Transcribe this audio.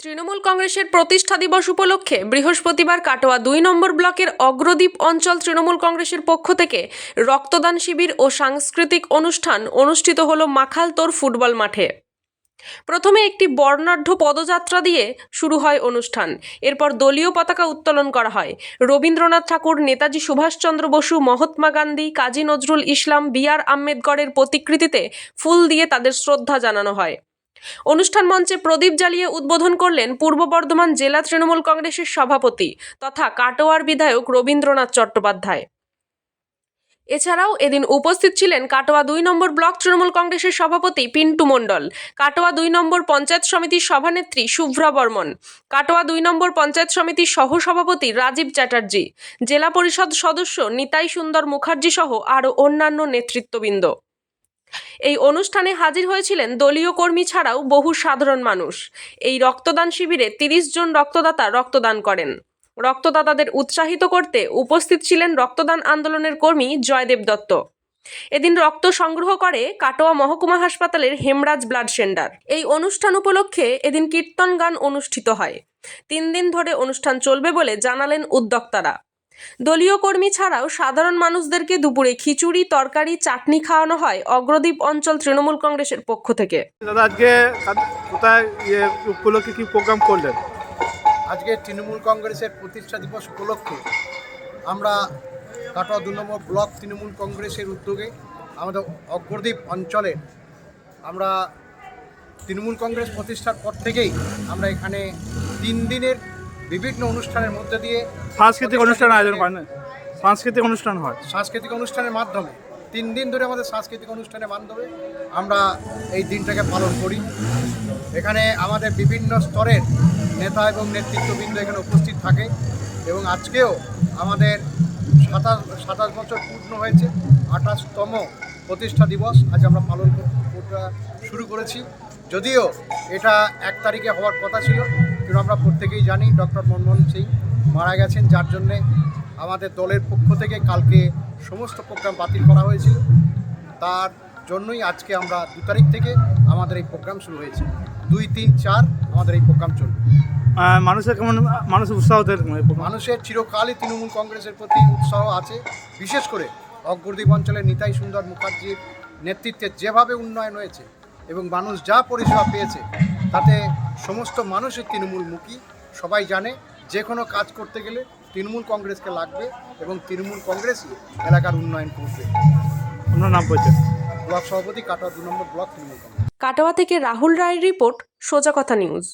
তৃণমূল কংগ্রেসের প্রতিষ্ঠা দিবস উপলক্ষে বৃহস্পতিবার কাটোয়া দুই নম্বর ব্লকের অগ্রদ্বীপ অঞ্চল তৃণমূল কংগ্রেসের পক্ষ থেকে রক্তদান শিবির ও সাংস্কৃতিক অনুষ্ঠান অনুষ্ঠিত হল মাখালতোর ফুটবল মাঠে। প্রথমে একটি বর্ণাঢ্য পদযাত্রা দিয়ে শুরু হয় অনুষ্ঠান। এরপর দলীয় পতাকা উত্তোলন করা হয়। রবীন্দ্রনাথ ঠাকুর, নেতাজি সুভাষচন্দ্র বসু, মহাত্মা গান্ধী, কাজী নজরুল ইসলাম, বি আর আম্বেদকরের প্রতিকৃতিতে ফুল দিয়ে তাদের শ্রদ্ধা জানানো হয়। অনুষ্ঠান মঞ্চে প্রদীপ জ্বালিয়ে উদ্বোধন করলেন পূর্ব বর্ধমান জেলা তৃণমূল কংগ্রেসের সভাপতি তথা কাটোয়ার বিধায়ক রবীন্দ্রনাথ চট্টোপাধ্যায়। এছাড়াও এদিন উপস্থিত ছিলেন কাটোয়া দুই নম্বর ব্লক তৃণমূল কংগ্রেসের সভাপতি পিন্টু মণ্ডল, কাটোয়া দুই নম্বর পঞ্চায়েত সমিতির সভানেত্রী শুভ্রা বর্মন, কাটোয়া দুই নম্বর পঞ্চায়েত সমিতির সহসভাপতি রাজীব চ্যাটার্জি, জেলা পরিষদ সদস্য নিতাই সুন্দর মুখার্জি সহ আরও অন্যান্য নেতৃত্ববৃন্দ। এই অনুষ্ঠানে হাজির হয়েছিলেন দলীয় কর্মী ছাড়াও বহু সাধারণ মানুষ। এই রক্তদান শিবিরে তিরিশ জন রক্তদাতা রক্তদান করেন। রক্তদাতাদের উৎসাহিত করতে উপস্থিত ছিলেন রক্তদান আন্দোলনের কর্মী জয়দেব দত্ত। এদিন রক্ত সংগ্রহ করে কাটোয়া মহকুমা হাসপাতালের হেমরাজ ব্লাড সেন্টার। এই অনুষ্ঠান উপলক্ষে এদিন কীর্তন গান অনুষ্ঠিত হয়। তিন দিন ধরে অনুষ্ঠান চলবে বলে জানালেন উদ্যোক্তারা। দলীয় কর্মী ছাড়াও সাধারণ মানুষদেরকে দুপুরে খিচুড়ি তরকারি চাটনি খাওয়ানো হয় অগ্রদ্বীপ অঞ্চল তৃণমূল কংগ্রেসের পক্ষ থেকে। দাদা আজকে কোথায় ইয়ে উপলক্ষে কি প্রোগ্রাম করলেন? আজকে তৃণমূল কংগ্রেসের প্রতিষ্ঠা দিবস উপলক্ষে আমরা কাটোয়া দু নম্বর ব্লক তৃণমূল কংগ্রেসের উদ্যোগে আমাদের অগ্রদ্বীপ অঞ্চলে আমরা তৃণমূল কংগ্রেস প্রতিষ্ঠার পর থেকেই আমরা এখানে তিন দিনের বিভিন্ন অনুষ্ঠানের মধ্যে দিয়ে সাংস্কৃতিক অনুষ্ঠান আয়োজন করেন। সাংস্কৃতিক অনুষ্ঠান হয়। সাংস্কৃতিক অনুষ্ঠানের মাধ্যমে তিন দিন ধরে আমাদের সাংস্কৃতিক অনুষ্ঠানের মাধ্যমে আমরা এই দিনটাকে পালন করি। এখানে আমাদের বিভিন্ন স্তরের নেতা এবং নেতৃত্ববৃন্দ এখানে উপস্থিত থাকে এবং আজকেও আমাদের সাতাশ সাতাশ বছর পূর্ণ হয়েছে। আঠাশতম প্রতিষ্ঠা দিবস আজ আমরা পালন করতে শুরু করেছি। যদিও এটা এক তারিখে হওয়ার কথা ছিল কিন্তু আমরা প্রত্যেকেই জানি ডক্টর মনমোহন সিং মারা গেছেন যার জন্যে আমাদের দলের পক্ষ থেকে কালকে সমস্ত প্রোগ্রাম বাতিল করা হয়েছিল। তার জন্যই আজকে আমরা দু তারিখ থেকে আমাদের এই প্রোগ্রাম শুরু হয়েছে। দুই তিন চার আমাদের এই প্রোগ্রাম চলবে। মানুষের কেমন মানুষের উৎসাহ? মানুষের চিরকালই তৃণমূল কংগ্রেসের প্রতি উৎসাহ আছে বিশেষ করে অগ্রদ্বীপ অঞ্চলের নিতাই সুন্দর মুখার্জির নেতৃত্বে যেভাবে উন্নয়ন হয়েছে এবং মানুষ যা পরিষেবা পেয়েছে তাতে সমস্ত মানুষের তৃণমূলমুখী সবাই জানে যে কোনো কাজ করতে গেলে তৃণমূল কংগ্রেসকে লাগবে এবং তৃণমূল কংগ্রেসই এলাকার উন্নয়ন করবে। আপনার নাম বলছেন? ব্লক সভাপতি কাটোয়া দু number block Trinamool Congress. Katwa থেকে রাহুল রায়ের রিপোর্ট সোজা কথা নিউজ।